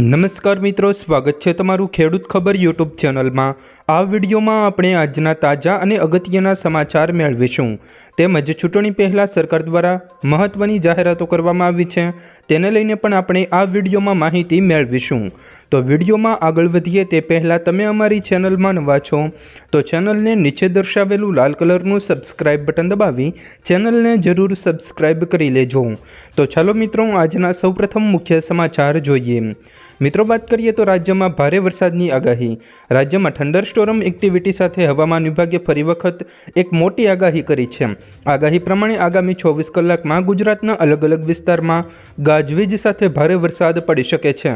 નમસ્કાર મિત્રો, સ્વાગત છે તમારું ખેડૂત ખબર યુટ્યુબ ચેનલમાં. આ વિડીયોમાં આપણે આજના તાજા અને અગત્યના સમાચાર મેળવીશું. તેમજ ચૂંટણી પહેલાં સરકાર દ્વારા મહત્ત્વની જાહેરાતો કરવામાં આવી છે. તેને લઈને પણ આપણે આ વિડીયોમાં માહિતી મેળવીશું. તો વિડીયોમાં આગળ વધીએ તે પહેલાં તમે અમારી ચેનલમાં નવા છો, તો ચેનલને નીચે દર્શાવેલું લાલ કલરનું સબસ્ક્રાઇબ બટન દબાવી ચેનલને જરૂર સબસ્ક્રાઇબ કરી લેજો. તો ચાલો મિત્રો, આજના સૌપ્રથમ મુખ્ય સમાચાર જોઈએ. મિત્રો વાત કરીએ તો રાજ્યમાં ભારે વરસાદની આગાહી. રાજ્યમાં ઠંડર સ્ટોરમ એક્ટિવિટી સાથે હવામાન વિભાગે ફરી વખત એક મોટી આગાહી કરી છે. આગાહી પ્રમાણે આગામી ચોવીસ કલાકમાં ગુજરાતના અલગ અલગ વિસ્તારમાં ગાજવીજ સાથે ભારે વરસાદ પડી શકે છે.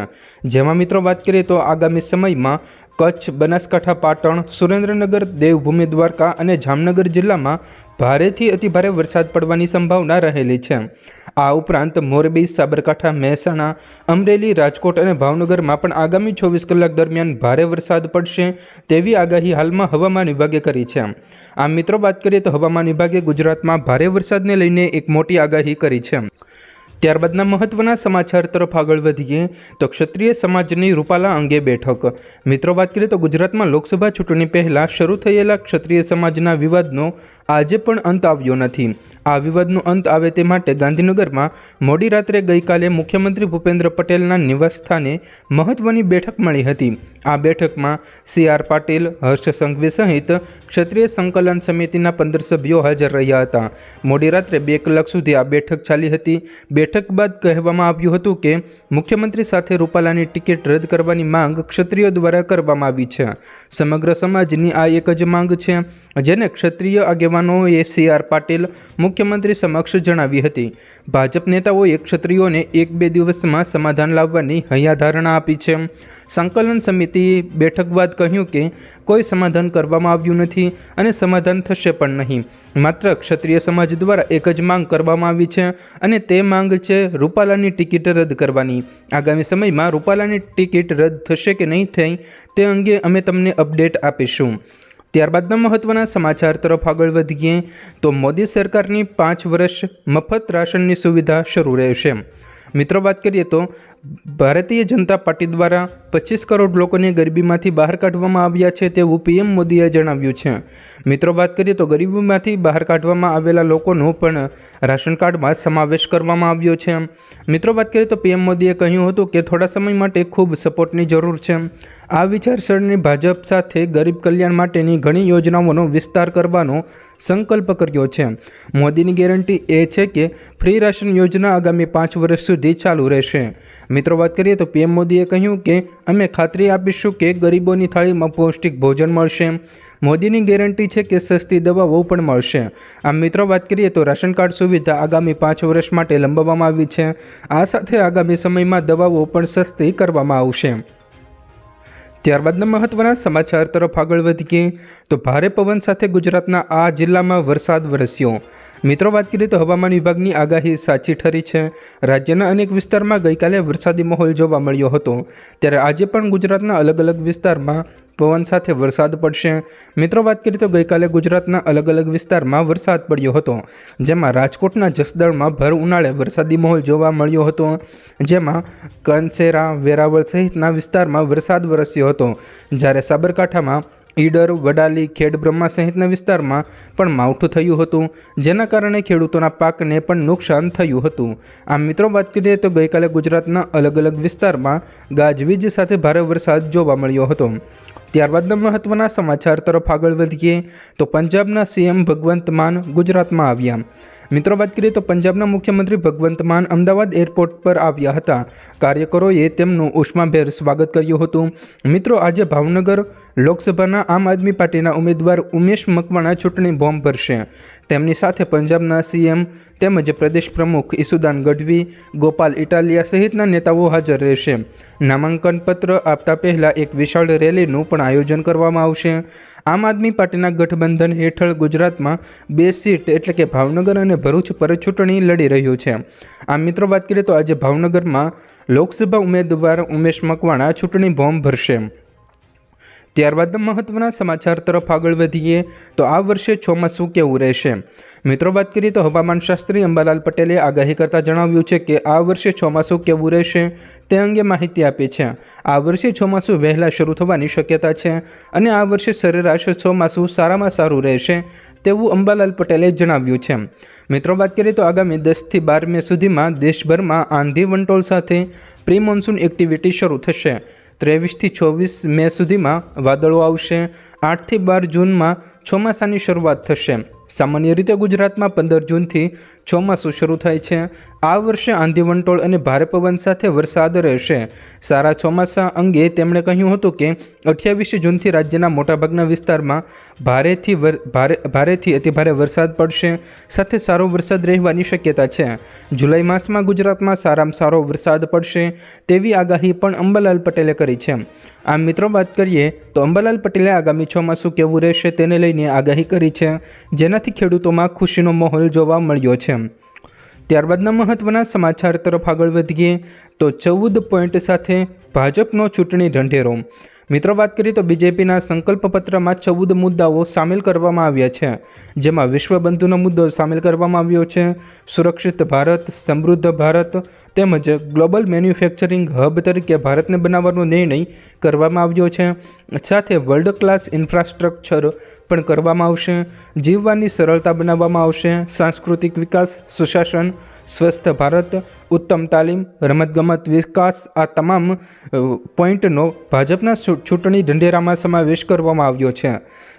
જેમાં મિત્રો વાત કરીએ તો આગામી સમયમાં કચ્છ, બનાસકાંઠા, પાટણ, સુરેન્દ્રનગર, દેવભૂમિ, દ્વારકા અને જામનગર જિલ્લામાં ભારેથી અતિભારે વરસાદ પડવાની સંભાવના રહેલી છે. આ ઉપરાંત મોરબી, સાબરકાંઠા, મહેસાણા, અમરેલી, રાજકોટ અને ભાવનગરમાં પણ આગામી ચોવીસ કલાક દરમિયાન ભારે વરસાદ પડશે તેવી આગાહી હાલમાં હવામાન વિભાગે કરી છે. આમ મિત્રો, વાત કરીએ તો હવામાન વિભાગે ગુજરાતમાં ભારે વરસાદને લઈને એક મોટી આગાહી કરી છે. ત્યારબાદના મહત્વના સમાચાર તરફ આગળ વધીએ તો ક્ષત્રિય સમાજની રૂપાલા અંગે બેઠક. મિત્રો, વાત કરીએ તો ગુજરાતમાં લોકસભા ચૂંટણી પહેલાં શરૂ થયેલા ક્ષત્રિય સમાજના વિવાદનો આજે પણ અંત આવ્યો નથી. આ વિવાદનો અંત આવે તે માટે ગાંધીનગરમાં મોડી રાત્રે ગઈકાલે મુખ્યમંત્રી ભૂપેન્દ્ર પટેલના નિવાસસ્થાને મહત્વની બેઠક મળી હતી. આ બેઠકમાં સી આર પાટીલ, હર્ષ સંઘવી સહિત ક્ષત્રિય સંકલન સમિતિના પંદર સભ્યો હાજર રહ્યા હતા. મોડી રાત્રે બે કલાક સુધી આ બેઠક ચાલી હતી. બેઠક બાદ કહેવામાં આવ્યું હતું કે મુખ્યમંત્રી સાથે રૂપાલાની ટિકિટ રદ કરવાની માંગ ક્ષત્રિયો દ્વારા કરવામાં આવી છે. સમગ્ર સમાજની આ એક જ માંગ છે, જેને ક્ષત્રિય આગેવાનોએ સી આર પાટીલ મુખ્યમંત્રી સમક્ષ જણાવી હતી. ભાજપ નેતાઓએ ક્ષત્રિયોને એક બે દિવસમાં સમાધાન લાવવાની હૈયાધારણા આપી છે. સંકલન સમિતિ બેઠક બાદ કહ્યું કે કોઈ સમાધાન કરવામાં આવ્યું નથી અને સમાધાન થશે પણ નહીં. માત્ર ક્ષત્રિય સમાજ દ્વારા એક જ માંગ કરવામાં આવી છે અને તે માંગ છે રૂપાલાની ટિકિટ રદ કરવાની. આગામી સમયમાં રૂપાલાની ટિકિટ રદ થશે કે નહીં થઈ તે અંગે અમે તમને અપડેટ આપીશું. ત્યારબાદના મહત્ત્વના સમાચાર તરફ આગળ વધીએ તો મોદી સરકારની પાંચ વર્ષ મફત રાશનની સુવિધા શરૂ રહેશે. મિત્રો, વાત કરીએ તો ભારતીય જનતા પાર્ટી દ્વારા પચીસ કરોડ લોકોને ગરીબીમાંથી બહાર કાઢવામાં આવ્યા છે તેવું પીએમ મોદીએ જણાવ્યું છે. મિત્રો, વાત કરીએ તો ગરીબીમાંથી બહાર કાઢવામાં આવેલા લોકોનો પણ રાશન કાર્ડમાં સમાવેશ કરવામાં આવ્યો છે. મિત્રો, વાત કરીએ તો પીએમ મોદીએ કહ્યું હતું કે થોડા સમય માટે ખૂબ સપોર્ટની જરૂર છે. આ વિચારસરણી ભાજપ સાથે ગરીબ કલ્યાણ માટેની ઘણી યોજનાઓનો વિસ્તાર કરવાનો સંકલ્પ કર્યો છે. મોદીની ગેરંટી એ છે કે ફ્રી રાશન યોજના આગામી પાંચ વર્ષ સુધી ચાલુ રહેશે. મિત્રો, વાત કરીએ તો પીએમ મોદીએ કહ્યું કે અમે ખાતરી આપીશું કે ગરીબોની થાળીમાં પૌષ્ટિક ભોજન મળશે. મોદીની ગેરંટી છે કે સસ્તી દવાઓ પણ મળશે. આમ મિત્રો, વાત કરીએ તો રાશન કાર્ડ સુવિધા આગામી પાંચ વર્ષ માટે લંબાવવામાં આવી છે. આ સાથે આગામી સમયમાં દવાઓ પણ સસ્તી કરવામાં આવશે. ત્યારબાદના મહત્વના સમાચાર તરફ આગળ વધીએ, તો ભારે પવન સાથે ગુજરાતના આ જિલ્લામાં વરસાદ વરસ્યો. મિત્રો, વાત કરીએ તો હવામાન વિભાગની આગાહી સાચી ઠરી છે. રાજ્યના અનેક વિસ્તારમાં ગઈકાલે વરસાદી માહોલ જોવા મળ્યો હતો. ત્યારે આજે પણ ગુજરાતના અલગ અલગ વિસ્તારમાં પવન સાથે વરસાદ પડશે. મિત્રો, વાત કરીએ તો ગઈકાલે ગુજરાતના અલગ અલગ વિસ્તારમાં વરસાદ પડ્યો હતો, જેમાં રાજકોટના જસદણમાં ભર ઉનાળે વરસાદી માહોલ જોવા મળ્યો હતો, જેમાં કંસેરા, વેરાવળ સહિતના વિસ્તારમાં વરસાદ વરસ્યો હતો. જ્યારે સાબરકાંઠામાં ઈડર, વડાલી, ખેડબ્રહ્મા સહિતના વિસ્તારમાં પણ માવઠું થયું હતું, જેના કારણે ખેડૂતોના પાકને પણ નુકસાન થયું હતું. આમ, મિત્રો, વાત કરીએ તો ગઈકાલે ગુજરાતના અલગ અલગ વિસ્તારમાં ગાજવીજ સાથે ભારે વરસાદ જોવા મળ્યો હતો. ત્યારબાદના મહત્વના સમાચાર તરફ આગળ વધીએ તો પંજાબના સીએમ ભગવંત માન ગુજરાતમાં આવ્યા. મિત્રો, વાત કરીએ તો પંજાબના મુખ્યમંત્રી ભગવંત માન અમદાવાદ એરપોર્ટ પર આવ્યા હતા. કાર્યકરોએ તેમનું ઉષ્માભેર સ્વાગત કર્યું હતું. મિત્રો, આજે ભાવનગર લોકસભાના આમ આદમી પાર્ટીના ઉમેદવાર ઉમેશ મકવાણા ચૂંટણી બોમ્બ ભરશે. તેમની સાથે પંજાબના સીએમ તેમજ પ્રદેશ પ્રમુખ ઈસુદાન ગઢવી, ગોપાલ ઇટાલિયા સહિતના નેતાઓ હાજર રહેશે. નામાંકન પત્ર આપતા પહેલાં એક વિશાળ રેલીનું પણ આયોજન કરવામાં આવશે. આમ આદમી પાર્ટીના ગઠબંધન હેઠળ ગુજરાતમાં બે સીટ એટલે કે ભાવનગર અને ભરૂચ પર ચૂંટણી લડી રહ્યું છે. આમ મિત્રો વાત કરીએ તો આજે ભાવનગરમાં લોકસભા ઉમેદવાર ઉમેશ મકવાણા ચૂંટણી બોમ્બ ભરશે. ત્યારબાદ મહત્વના સમાચાર તરફ આગળ વધીએ, તો આ વર્ષે ચોમાસું કેવું રહેશે? મિત્રો, વાત કરીએ તો હવામાનશાસ્ત્રી અંબાલાલ પટેલે આગાહી કરતાં જણાવ્યું છે કે આ વર્ષે ચોમાસું કેવું રહેશે? તે અંગે માહિતી આપી છે. આ વર્ષે ચોમાસું વહેલા શરૂ થવાની શક્યતા છે? અને આ વર્ષે સરેરાશ ચોમાસું સારામાં સારું રહેશે? તેવું અંબાલાલ પટેલે જણાવ્યું છે. મિત્રો, વાત કરીએ તો આગામી દસથી બાર મે સુધીમાં દેશભરમાં આંધી વંટોળ સાથે પ્રી મોન્સૂન એક્ટિવિટી શરૂ થશે. ત્રેવીસથી ચોવીસ મે સુધીમાં વાદળો આવશે. આઠથી બાર જૂનમાં ચોમાસાની શરૂઆત થશે. સામાન્ય રીતે ગુજરાતમાં પંદર જૂનથી ચોમાસું શરૂ થાય છે. આ વર્ષે આંધી વંટોળ અને ભારે પવન સાથે વરસાદ રહેશે. સારા ચોમાસા અંગે તેમણે કહ્યું હતું કે, અઠ્યાવીસ જૂનથી રાજ્યના મોટાભાગના વિસ્તારમાં ભારેથી ભારે, ભારેથી અતિભારે વરસાદ પડશે. સાથે સારો વરસાદ રહેવાની શક્યતા છે. જુલાઈ માસમાં ગુજરાતમાં સારામાં સારો વરસાદ પડશે તેવી આગાહી પણ અંબાલાલ પટેલે કરી છે. આમ મિત્રો વાત કરીએ તો અંબાલાલ પટેલે આગામી ચોમાસું કેવું રહેશે તેને લઈને આગાહી કરી છે, જેનાથી ખેડૂતોમાં ખુશીનો માહોલ જોવા મળ્યો છે. ત્યારબાદના મહત્વના સમાચાર તરફ આગળ વધીએ તો ચૌદ પોઈન્ટ સાથે ભાજપનો ચૂંટણી ઢંઢેરો. મિત્રો, વાત કરીએ તો બીજેપીના સંકલ્પપત્રમાં ચૌદ મુદ્દાઓ સામેલ કરવામાં આવ્યા છે. જેમાં વિશ્વબંધુનો મુદ્દો સામેલ કરવામાં આવ્યો છે. સુરક્ષિત ભારત, સમૃદ્ધ ભારત તેમજ ગ્લોબલ મેન્યુફેક્ચરિંગ હબ તરીકે ભારતને બનાવવાનો નિર્ણય કરવામાં આવ્યો છે. સાથે વર્લ્ડ ક્લાસ ઇન્ફ્રાસ્ટ્રક્ચર પણ કરવામાં આવશે. જીવવાની સરળતા બનાવવામાં આવશે. સાંસ્કૃતિક વિકાસ, સુશાસન સ્વસ્થ ભારત, ઉત્તમ તાલીમ, રમતગમત વિકાસ, આ તમામ પોઈન્ટનો ભાજપના ચૂંટણી ઢંઢેરામાં સમાવેશ કરવામાં આવ્યો છે.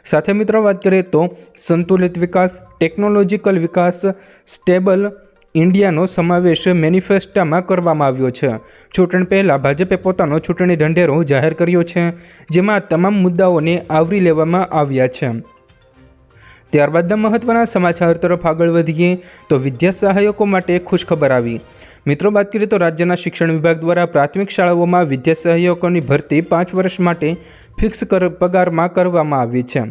સાથે મિત્રો વાત કરીએ તો સંતુલિત વિકાસ, ટેકનોલોજીકલ વિકાસ, સ્ટેબલ ઇન્ડિયાનો સમાવેશ મેનિફેસ્ટામાં કરવામાં આવ્યો છે. ચૂંટણી પહેલાં ભાજપે પોતાનો ચૂંટણી ઢંઢેરો જાહેર કર્યો છે, જેમાં તમામ મુદ્દાઓને આવરી લેવામાં આવ્યા છે. ત્યારબાદના મહત્વના સમાચાર તરફ આગળ વધીએ, તો વિદ્યા સહાયકો માટે ખુશખબર આવી. મિત્રો, વાત કરીએ તો રાજ્યના શિક્ષણ વિભાગ દ્વારા પ્રાથમિક શાળાઓમાં વિદ્યા સહાયકોની ભરતી પાંચ વર્ષ માટે ફિક્સ કર, પગારમાં કરવામાં આવી છે.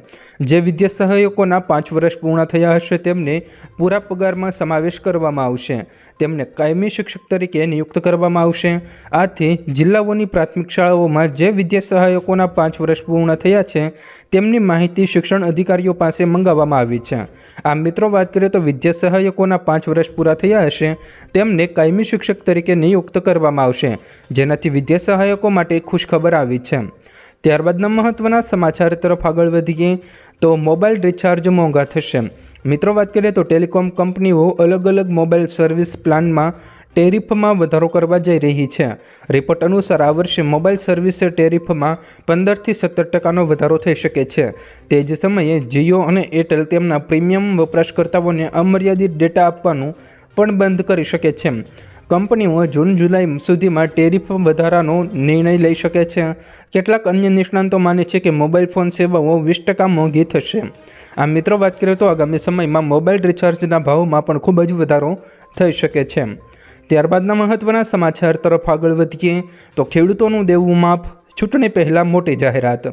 જે વિદ્યા સહાયકોના પાંચ વર્ષ પૂર્ણ થયા હશે, તેમને પૂરા પગારમાં સમાવેશ કરવામાં આવશે. તેમને કાયમી શિક્ષક તરીકે નિયુક્ત કરવામાં આવશે. આથી જિલ્લાઓની પ્રાથમિક શાળાઓમાં જે વિદ્યા સહાયકોના પાંચ વર્ષ પૂર્ણ થયા છે, તેમની માહિતી શિક્ષણ અધિકારીઓ પાસે મંગાવવામાં આવી છે. આ મિત્રો વાત કરીએ તો વિદ્યા સહાયકોના પાંચ વર્ષ પૂરા થયા હશે, તેમને કાયમી શિક્ષક તરીકે નિયુક્ત કરવામાં આવશે. જેનાથી વિદ્યા સહાયકો માટે ખુશખબર આવી છે. ત્યારબાદના મહત્ત્વના સમાચાર તરફ આગળ વધીએ તો મોબાઈલ રિચાર્જ મોંઘા થશે. મિત્રો, વાત કરીએ તો ટેલિકોમ કંપનીઓ અલગ અલગ મોબાઈલ સર્વિસ પ્લાનમાં ટેરિફમાં વધારો કરવા જઈ રહી છે. રિપોર્ટ અનુસાર આ વર્ષે મોબાઈલ સર્વિસ ટેરિફમાં પંદરથી સત્તર ટકાનો વધારો થઈ શકે છે. તે જ સમયે જીઓ અને એરટેલ તેમના પ્રીમિયમ વપરાશકર્તાઓને અમર્યાદિત ડેટા આપવાનું પણ બંધ કરી શકે છે. કંપનીઓ જૂન જુલાઈ સુધીમાં ટેરિફ વધારાનો નિર્ણય લઈ શકે છે. કેટલાક અન્ય નિષ્ણાંતો માને છે કે મોબાઈલ ફોન સેવાઓ વીસ ટકા મોંઘી થશે. આ મિત્રો વાત કરીએ તો આગામી સમયમાં મોબાઈલ રિચાર્જના ભાવમાં પણ ખૂબ જ વધારો થઈ શકે છે. ત્યારબાદના મહત્ત્વના સમાચાર તરફ આગળ વધીએ તો ખેડૂતોનું દેવું માફ, ચૂંટણી પહેલાં મોટી જાહેરાત.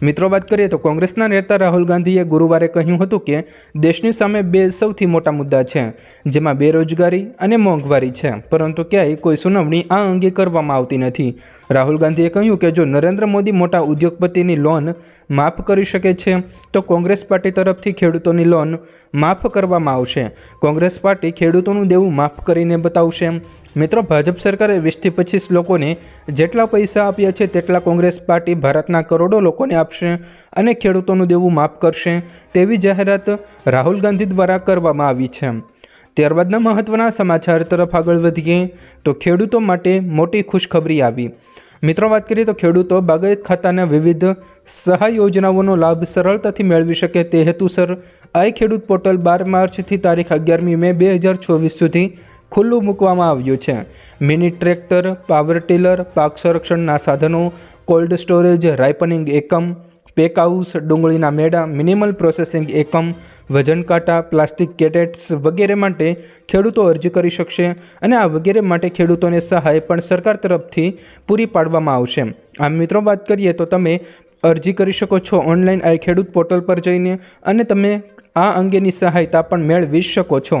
મિત્રો, વાત કરીએ તો કોંગ્રેસના નેતા રાહુલ ગાંધીએ ગુરુવારે કહ્યું હતું કે દેશની સામે બે સૌથી મોટા મુદ્દા છે, જેમાં બેરોજગારી અને મોંઘવારી છે. પરંતુ ક્યાંય કોઈ સુનાવણી આ અંગે કરવામાં આવતી નથી. રાહુલ ગાંધીએ કહ્યું કે જો નરેન્દ્ર મોદી મોટા ઉદ્યોગપતિની લોન માફ કરી શકે છે, તો કોંગ્રેસ પાર્ટી તરફથી ખેડૂતોની લોન માફ કરવામાં આવશે. કોંગ્રેસ પાર્ટી ખેડૂતોનું દેવું માફ કરીને બતાવશે. મિત્રો, ભાજપ સરકારે વીસથી પચીસ લોકોને જેટલા પૈસા આપ્યા છે તેટલા કોંગ્રેસ પાર્ટી ભારતના કરોડો લોકોને આપશે અને ખેડૂતોનું દેવું માફ કરશે તેવી જાહેરાત રાહુલ ગાંધી દ્વારા કરવામાં આવી છે. ત્યારબાદના મહત્ત્વના સમાચાર તરફ આગળ વધીએ તો ખેડૂતો માટે મોટી ખુશખબરી આવી. મિત્રો, વાત કરીએ તો ખેડૂતો બાગાયત ખાતાના વિવિધ સહાય યોજનાઓનો લાભ સરળતાથી મેળવી શકે તે હેતુસર આઈ ખેડૂત પોર્ટલ બાર માર્ચથી તારીખ અગિયારમી મે બે હજાર ચોવીસ સુધી ખુલ્લું મૂકવામાં આવ્યું છે. મિની ટ્રેક્ટર, પાવર ટીલર, પાક સંરક્ષણના સાધનો, કોલ્ડ સ્ટોરેજ, રાઇપનિંગ એકમ પેક હાઉસ ડુંગળીના મેળા મિનિમલ પ્રોસેસિંગ એકમ, વજન કાંટા પ્લાસ્ટિક કેટેટ્સ વગેરે માટે ખેડૂતો અરજી કરી શકશે અને આ વગેરે માટે ખેડૂતોને સહાય પણ સરકાર તરફથી પૂરી પાડવામાં આવશે. આમ મિત્રો, વાત કરીએ તો તમે અરજી કરી શકો છો ઓનલાઈન આ ખેડૂત પોર્ટલ પર જઈને અને તમે આ અંગેની સહાયતા પણ મેળવી શકો છો.